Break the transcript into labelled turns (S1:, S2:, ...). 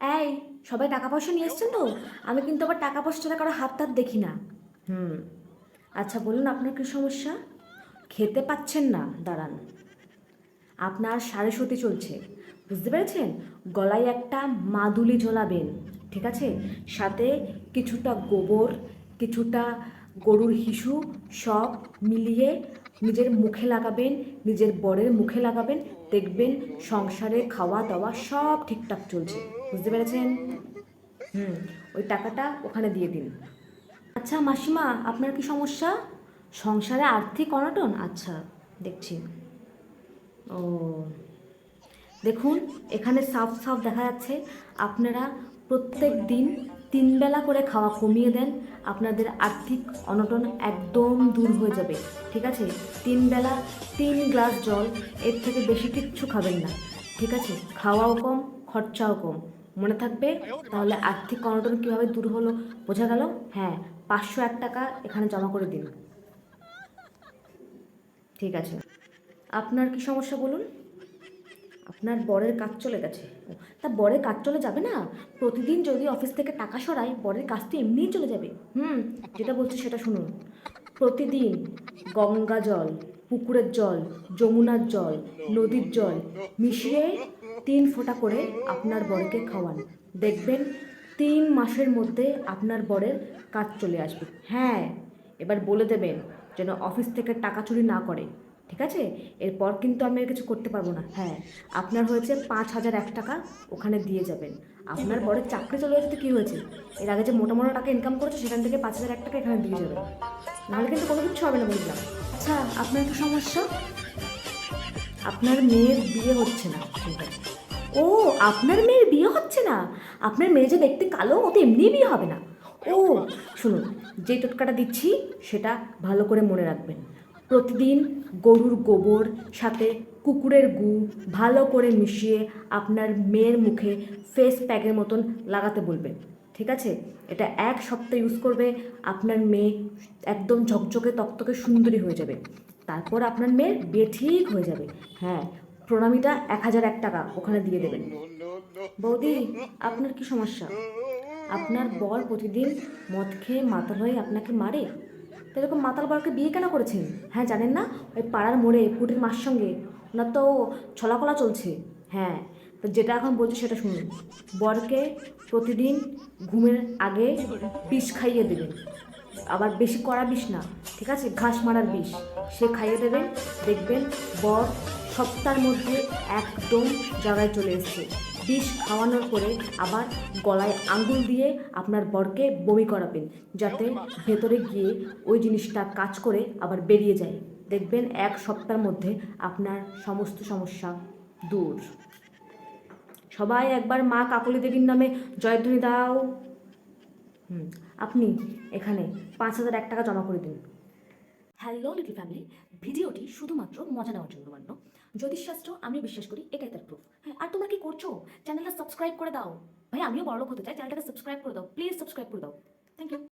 S1: এই, সবাই টাকা পয়সা নিয়ে এসছেন তো? আমি কিন্তু আবার টাকা পয়সা কারও হাত তাত দেখি না। হুম আচ্ছা বলুন আপনার কি সমস্যা? খেতে পাচ্ছেন না, দাঁড়ান। আপনার সাড়ে সতী চলছে। বুঝতে পেরেছেন? গলায় একটা মাদুলি ঝোলাবেন, ঠিক আছে? সাথে কিছুটা গোবর, কিছুটা গরুর হিসু সব মিলিয়ে নিজের মুখে লাগাবেন, নিজের বরের মুখে লাগাবেন, দেখবেন সংসারে খাওয়া দাওয়া সব ঠিকঠাক চলছে। বুঝতে পেরেছেন? হুম, ওই টাকাটা ওখানে দিয়ে দিন। আচ্ছা মাসিমা, আপনার কি সমস্যা? সংসারে আর্থিক অনটন? আচ্ছা দেখছি। ও, দেখুন, এখানে সাফ সাফ দেখা যাচ্ছে। আপনারা প্রত্যেক দিন তিন বেলা করে খাওয়া কমিয়ে দেন, আপনাদের আর্থিক অনটন একদম দূর হয়ে যাবে, ঠিক আছে? তিন বেলা তিন গ্লাস জল, এর থেকে বেশি কিচ্ছু খাবেন না, ঠিক আছে? খাওয়াও কম, খরচাও কম, মনে থাকবে? তাহলে আর্থিক অনটন কীভাবে দূর হলো, বোঝা গেল? হ্যাঁ পাঁচশো এক টাকা এখানে জমা করে দিন। ঠিক আছে। আপনার কি সমস্যা বলুন? আপনার বরের কাজ চলে গেছে। তা বরের কাজ চলে যাবে না? প্রতিদিন যদি অফিস থেকে টাকা সরায় বরের কাজ তো এমনিই চলে যাবে। হুম, যেটা বলছি সেটা শুনুন। প্রতিদিন গঙ্গা জল, পুকুরের জল, যমুনার জল, নদীর জল মিশিয়ে তিন ফোঁটা করে আপনার বরকে খাওয়ান। দেখবেন তিন মাসের মধ্যে আপনার বরের কাজ চলে আসবে। হ্যাঁ এবার বলে দেবেন যেন অফিস থেকে টাকা চুরি না করে। ঠিক আছে? এরপর কিন্তু আমি আর কিছু করতে পারব না। হ্যাঁ আপনার হয়েছে পাঁচ হাজার এক টাকা ওখানে দিয়ে যাবেন। আপনার পরে চাকরি চলে গেছে তো কী হয়েছে? এর আগে যে মোটা মোটা টাকা ইনকাম করেছে সেখান থেকে পাঁচ হাজার এক টাকা এখানে দিয়ে যাবেন নাহলে কিন্তু কোনো কিছু হবে না বুঝলাম। আচ্ছা আপনার একটু সমস্যা? আপনার মেয়ের বিয়ে হচ্ছে না। ঠিক আছে ও আপনার মেয়ের বিয়ে হচ্ছে না? আপনার মেয়ে যে দেখতে কালো ও তো এমনিই বিয়ে হবে না। ও শুনুন যে টোটকাটা দিচ্ছি সেটা ভালো করে মনে রাখবেন। প্রতিদিন গরুর গোবর, সাথে কুকুরের গু ভালো করে মিশিয়ে আপনার মেয়ের মুখে ফেস প্যাকের মতন লাগাতে বলবেন ঠিক আছে? এটা এক সপ্তাহ ইউজ করবে, আপনার মেয়ে একদম ঝকঝকে, তকতকে সুন্দরী হয়ে যাবে। তারপর আপনার মেয়ের বিয়ে ঠিক হয়ে যাবে। হ্যাঁ প্রণামীটা এক হাজার এক টাকা ওখানে দিয়ে দেবেন। বৌদি, আপনার কি সমস্যা? আপনার বর প্রতিদিন মদ খেয়ে মাতাল হয়ে আপনাকে মারে? এরকম মাতাল বরকে বিয়ে কেন করেছেন? হ্যাঁ জানেন না? ওই পাড়ার মোড়ে পুটির মার সঙ্গে। ওনার তো ছলাকলা চলছে। হ্যাঁ তো যেটা এখন বলছি সেটা শুনুন। বরকে প্রতিদিন ঘুমের আগে বিষ খাইয়ে দেবেন। আবার বেশি কড়া বিষ না, ঠিক আছে? ঘাস মারার বিষ। সে খাইয়ে দেবেন, দেখবেন বর সপ্তাহের মধ্যে একদম জায়গায় চলে এসছে। বিষ খাওয়ানোর পরে আবার গলায় আঙ্গুল দিয়ে আপনার বরকে বমি করাবেন, যাতে ভেতরে গিয়ে ওই জিনিসটা কাজ করে আবার বেরিয়ে যায়। দেখবেন এক সপ্তাহের মধ্যে আপনার সমস্ত সমস্যা দূর। সবাই একবার মা কাকলি দেবীর নামে জয়ধ্বনি দাও। হুম, আপনি এখানে পাঁচ হাজার এক টাকা জমা করে দিন। হ্যালো লিটল ফ্যামিলি, ভিডিওটি শুধুমাত্র মজা নেওয়ার জন্য বানানো জ্যোতিষশাস্ত্র আমি বিশ্বাস করি এটাই তার প্রুফ হ্যাঁ আর করছ? চ্যানেলটা সাবস্ক্রাইব করে দাও। ভাই, আমিও বড়লোক হতে চাই। চ্যানেলটাকে সাবস্ক্রাইব করে দাও। প্লিজ সাবস্ক্রাইব করে দাও। Thank you